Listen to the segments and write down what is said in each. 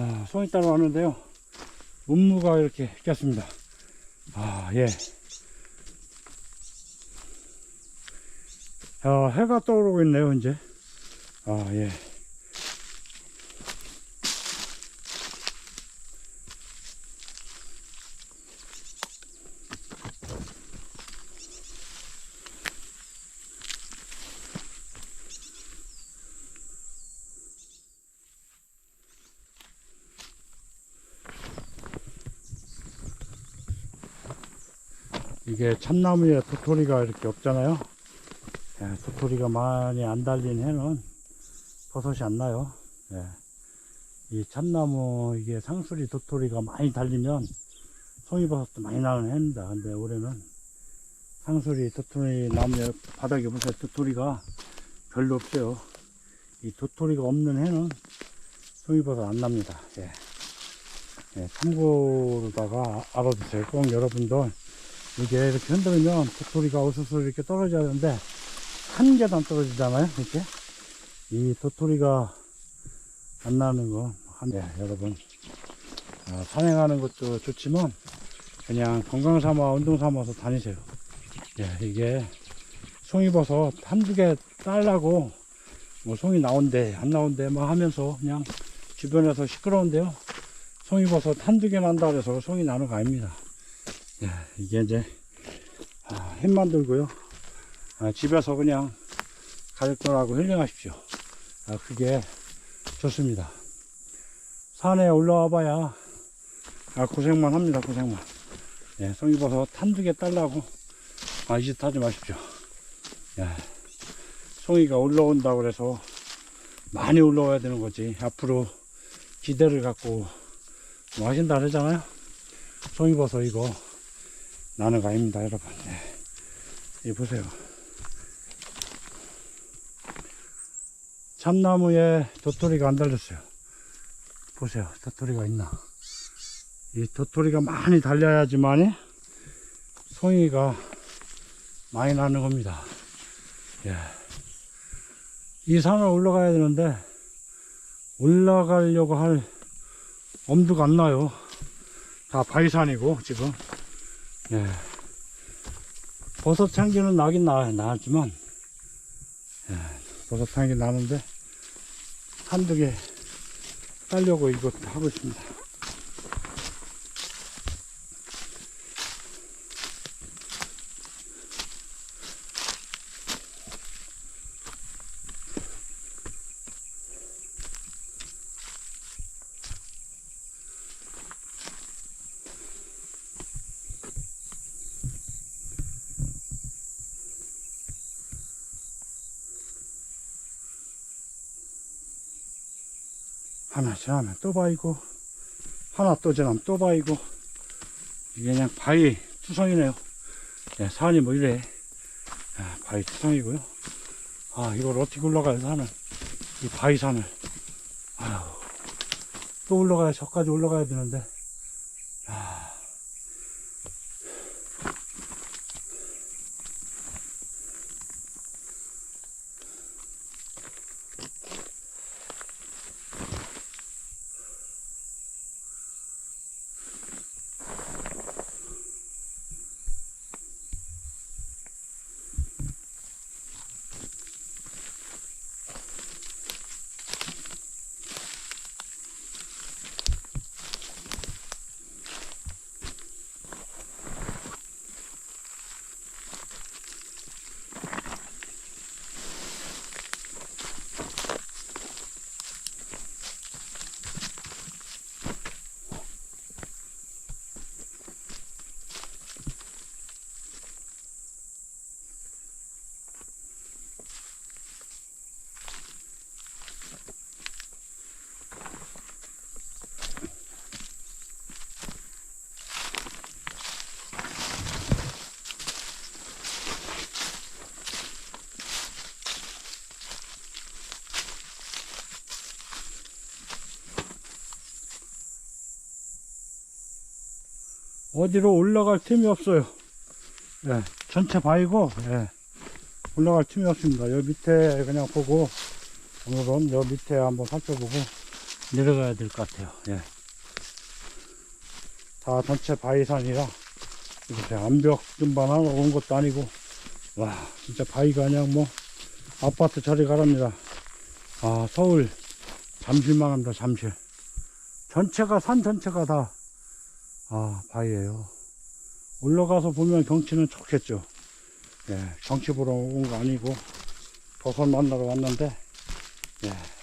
아, 송이 따러 왔는데요. 문무가 이렇게 꼈습니다. 아, 예. 아, 해가 떠오르고 있네요, 이제. 아, 예. 이게 참나무에 도토리가 이렇게 없잖아요. 예, 도토리가 많이 안 달린 해는 버섯이 안 나요. 예. 이 참나무 이게 상수리 도토리가 많이 달리면 송이버섯도 많이 나는 해입니다. 근데 올해는 상수리 도토리 나무에 바닥에 보세요. 도토리가 별로 없어요. 이 도토리가 없는 해는 송이버섯 안 납니다. 예. 예, 참고로다가 알아두세요. 꼭 여러분들 이게 이렇게 흔들면 도토리가 우수수 이렇게 떨어져야 되는데 한 계단 떨어지잖아요 이렇게. 이 도토리가 안 나는 거 한, 네, 여러분. 아, 산행하는 것도 좋지만 그냥 건강 삼아 운동 삼아서 다니세요. 예, 이게 송이버섯 한두 개 딸라고 뭐 송이 나온대 안 나온대 막 하면서 그냥 주변에서 시끄러운데요. 송이버섯 한두 개 난다 그래서 송이 나는 거 아닙니다. 예, 이게 이제 아, 힘만 들고요. 아, 집에서 그냥 가족들하고 힐링하십시오. 아, 그게 좋습니다. 산에 올라와 봐야 아, 고생만 합니다. 고생만. 예, 송이버섯 한두 개 딸라고 아, 이짓 하지 마십시오. 예, 송이가 올라온다고 그래서 많이 올라와야 되는 거지. 앞으로 기대를 갖고 뭐 하신다 그러잖아요. 송이버섯 이거 나는 거 아닙니다, 여러분. 네. 이 보세요. 참나무에 도토리가 안 달렸어요. 보세요. 도토리가 있나. 이 도토리가 많이 달려야지만이 송이가 많이 나는 겁니다. 예. 이 산을 올라가야 되는데 올라가려고 할 엄두가 안 나요. 다 바위산이고 지금 예. 버섯 향기는 나긴 나, 나지만, 예, 버섯 향기 나는데, 한두 개 따려고 이거 하고 있습니다. 하나 지나면 또 바이고, 하나 또 지나면 또 바이고, 이게 그냥 바위 투성이네요. 예, 산이 뭐 이래. 예, 바위 투성이고요. 아, 이걸 어떻게 올라가야 산을. 이 바위 산을. 아휴. 또 올라가야, 저까지 올라가야 되는데. 아. 어디로 올라갈 틈이 없어요. 예, 전체 바위고, 예, 올라갈 틈이 없습니다. 여기 밑에 그냥 보고, 오늘은 여기 밑에 한번 살펴보고, 내려가야 될 것 같아요. 예. 다 전체 바위산이라 이렇게 암벽 등반 하러 온 것도 아니고 와 진짜 바위가 그냥 뭐 아파트 자리 가랍니다. 아 서울 잠실만 합니다. 잠실 전체가 산 전체가 다 아 바위예요. 올라가서 보면 경치는 좋겠죠. 예, 경치 보러 온 거 아니고 버섯 만나러 왔는데 예.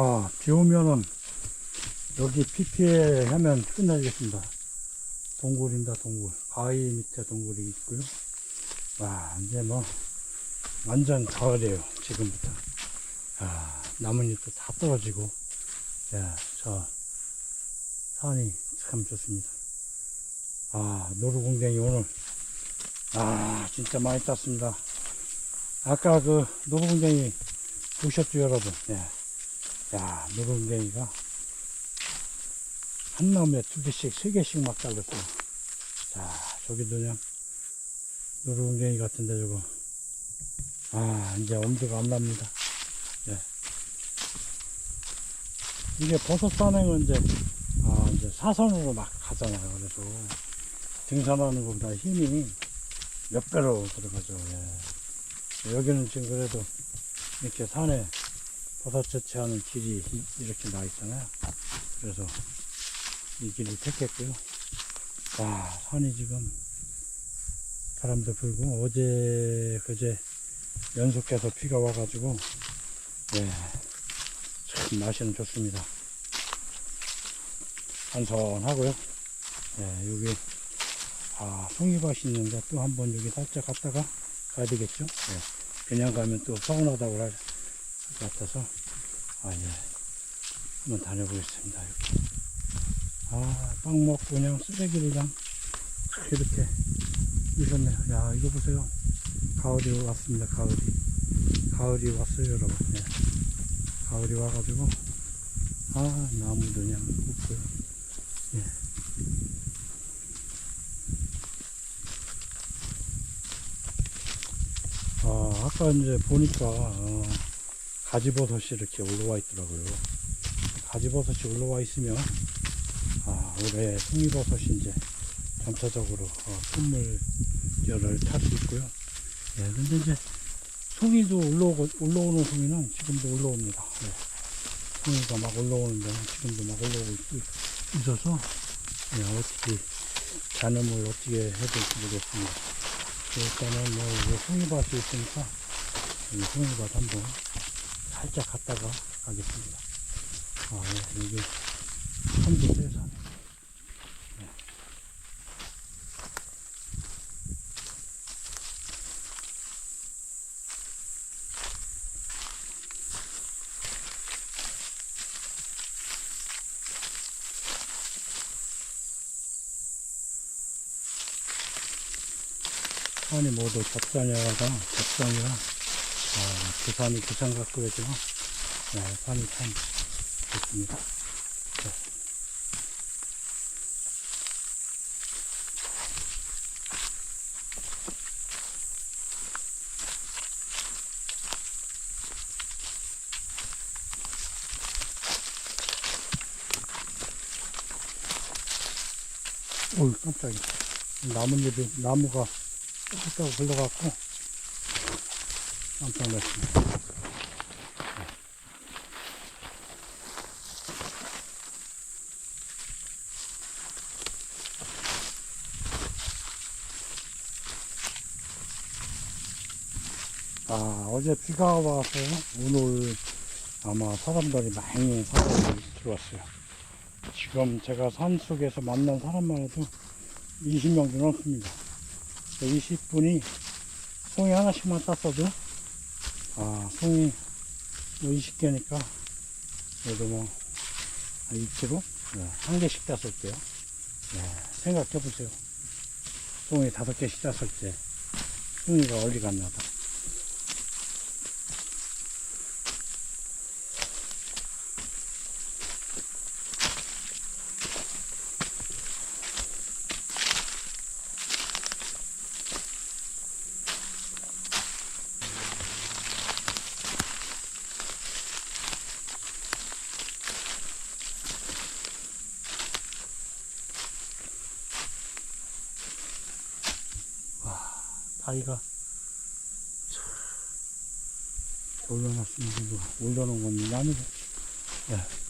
아, 비 오면은 여기 PPL 하면 끝나겠습니다. 동굴입니다, 동굴. 바위 밑에 동굴이 있고요. 와, 이제 뭐, 완전 가을이에요, 지금부터. 아, 나뭇잎도 다 떨어지고, 야, 저, 산이 참 좋습니다. 아, 노루공댕이 오늘, 아, 진짜 많이 땄습니다. 아까 그 노루공댕이 보셨죠, 여러분? 예. 야, 노루궁뎅이가 한 나무에 두 개씩, 세 개씩 막 잘렸어요. 자, 저기도 그냥 노루궁뎅이 같은데 저거. 아, 이제 엄두가 안 납니다. 예. 이게 버섯 산행은 이제, 아, 이제 사선으로 막 가잖아요. 그래서 등산하는 것보다 힘이 몇 배로 들어가죠. 예. 여기는 지금 그래도 이렇게 산에 버섯 채취하는 길이 이- 이렇게 나 있잖아요. 그래서 이 길을 택했고요. 와, 산이 지금 바람도 불고 어제 그제 연속해서 비가 와가지고 예, 참 날씨는 좋습니다. 한선하고요. 예, 여기 아 송이밭이 있는데 또 한 번 여기 살짝 갔다가 가야 되겠죠? 예. 그냥 가면 또 서운하다고 할것 같아서, 아, 예. 한번 다녀보겠습니다. 아, 빵 먹고 그냥 쓰레기를 그냥 이렇게 주셨네요. 야, 이거 보세요. 가을이 왔습니다. 가을이. 가을이 왔어요, 여러분. 예. 가을이 와가지고, 아, 나무도 그냥 없고요. 예. 아, 아까 이제 보니까, 어, 가지버섯이 이렇게 올라와 있더라고요. 가지버섯이 올라와 있으면, 아, 올해 송이버섯이 이제 전체적으로 어, 끝물열을 탈 수 있고요. 예, 근데 이제 송이도 올라오고, 올라오는 송이는 지금도 올라옵니다. 예. 송이가 막 올라오는 데는 지금도 막 올라오고 있, 있어서, 예, 어떻게, 잔음을 어떻게 해야 될지 모르겠습니다. 일단은 뭐, 송이밭이 있으니까, 이 송이밭 한번 살짝 갔다가 가겠습니다. 아, 예, 여기 삼도대산. 산이 모두 접산이라, 접산이라, 아, 부산이 부산 같고 그러지만, 네, 산이 참 좋습니다. 네. 어이, 깜짝이야. 나뭇잎이, 나무가 뚝뚝 흘러갖고, 깜짝 놀랐습니다. 아, 어제 비가 와서 오늘 아마 사람들이 많이 사람이 들어왔어요. 지금 제가 산 속에서 만난 사람만 해도 20명 넘습니다. 20분이 송이 하나씩만 땄어도, 아, 송이 뭐 20개니까, 그래도 뭐, 한 2kg? 네, 한 개씩 땄을 때요. 네, 생각해 보세요. 송이 다섯 개씩 땄을 때, 송이가 어디 갔나 봐. 올려놨으면 이거 올려놓은 건 아니고. 예.